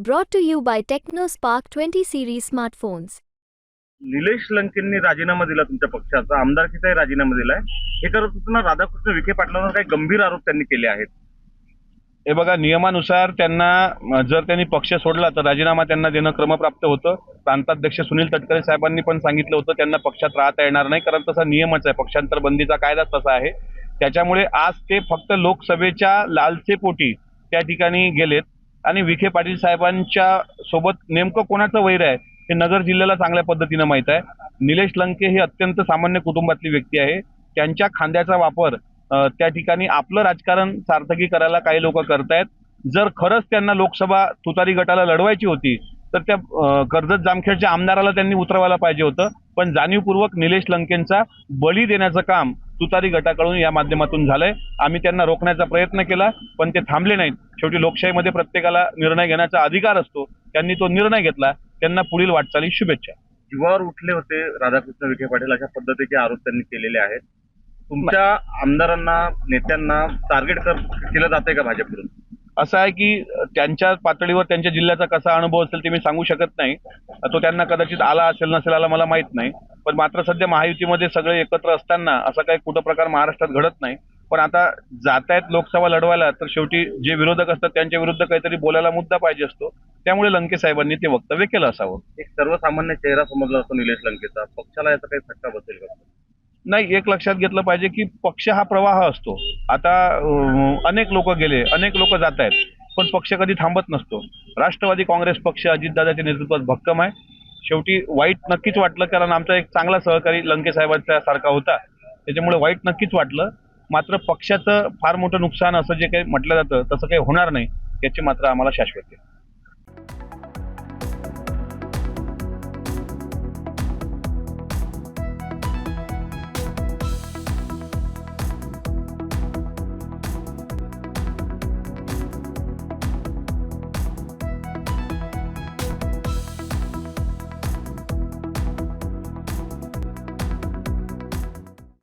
Brought to you by TechnoSpark 20 series smartphones. Nilesh लंकेंनी राजीनामा दिला तुमच्या पक्षाचा आमदारकीचाही राजीनामा दिलाय. हे करत असताना राधाकृष्ण विखे पाटलांवर काही गंभीर आरोप त्यांनी केले आहेत. हे बघा नियमानुसार त्यांना जर त्यांनी पक्ष सोडला तर राजीनामा त्यांना देणं क्रमप्राप्त होतं. प्रांताध्यक्ष सुनील तटकरे साहेबांनी पण सांगितलं होतं त्यांना पक्षात राहता येणार नाही कारण तसा नियमच आहे. पक्षांतर बंदीचा कायदाच तसा आहे. त्याच्यामुळे आज ते फक्त लोकसभेच्या लालसेपोटी त्या ठिकाणी गेलेत. आणि विखे पाटील साहेबांच्या सोबत नेमकं कोणाचं वैर आहे हे नगर जिल्ह्याला चांगल्या पद्धतीनं माहीत आहे. निलेश लंके हे अत्यंत सामान्य कुटुंबातली व्यक्ती आहे. त्यांच्या खांद्याचा वापर त्या ठिकाणी आपलं राजकारण सार्थकी करायला काही लोक करतायत. जर खरंच त्यांना लोकसभा तुतारी गटाला लढवायची होती तर त्या कर्जत जामखेडच्या आमदाराला त्यांनी उतरवायला पाहिजे होतं. पण जाणीवपूर्वक निलेश लंकेंचा बळी देण्याचं काम तुतारी गटाकडून या माध्यमातून झालंय. आम्ही त्यांना रोखण्याचा प्रयत्न केला पण ते थांबले नाहीत. शेवटी लोकशाहीमध्ये प्रत्येकाला निर्णय घेण्याचा अधिकार असतो. त्यांनी तो निर्णय घेतला. त्यांना पुढील वाटचाली शुभेच्छा. जीवावर उठले होते राधाकृष्ण विखे पाटील अशा पद्धतीचे आरोप त्यांनी केलेले आहेत. तुमच्या आमदारांना नेत्यांना टार्गेट केलं जातंय का भाजपकडून? असं आहे की त्यांच्या पातळीवर त्यांच्या जिल्ह्याचा कसा अनुभव असेल ते मी सांगू शकत नाही. तो त्यांना कदाचित आला असेल नसेल आला मला माहीत नाही. पण मात्र सध्या महायुतीमध्ये सगळे एकत्र असताना असा काही कुठं प्रकार महाराष्ट्रात घडत नाही. पण आता जात आहेत लोकसभा लढवायला तर शेवटी जे विरोधक असतात त्यांच्या विरुद्ध काहीतरी बोलायला मुद्दा पाहिजे असतो. त्यामुळे लंके साहेबांनी ते वक्तव्य केलं असावं. एक सर्वसामान्य चेहरा समजला असतो निलेश लंकेचा. पक्षाला याचा काही फटका बसेल का? नाही एक लक्षात घेतलं पाहिजे की पक्ष हा प्रवाह असतो. आता अनेक लोक गेले अनेक लोक जात आहेत पण पक्ष कधी थांबत नसतो. राष्ट्रवादी काँग्रेस पक्ष अजितदादाच्या नेतृत्वात भक्कम आहे. शेवटी वाईट नक्कीच वाटलं कारण आमचा एक चांगला सहकारी लंके साहेबांच्या सारखा होता. त्याच्यामुळे वाईट नक्कीच वाटलं. मात्र पक्षाचं फार मोठं नुकसान असं जे काही म्हटलं जातं तसं काही होणार नाही याची मात्र आम्हाला शाश्वती आहे.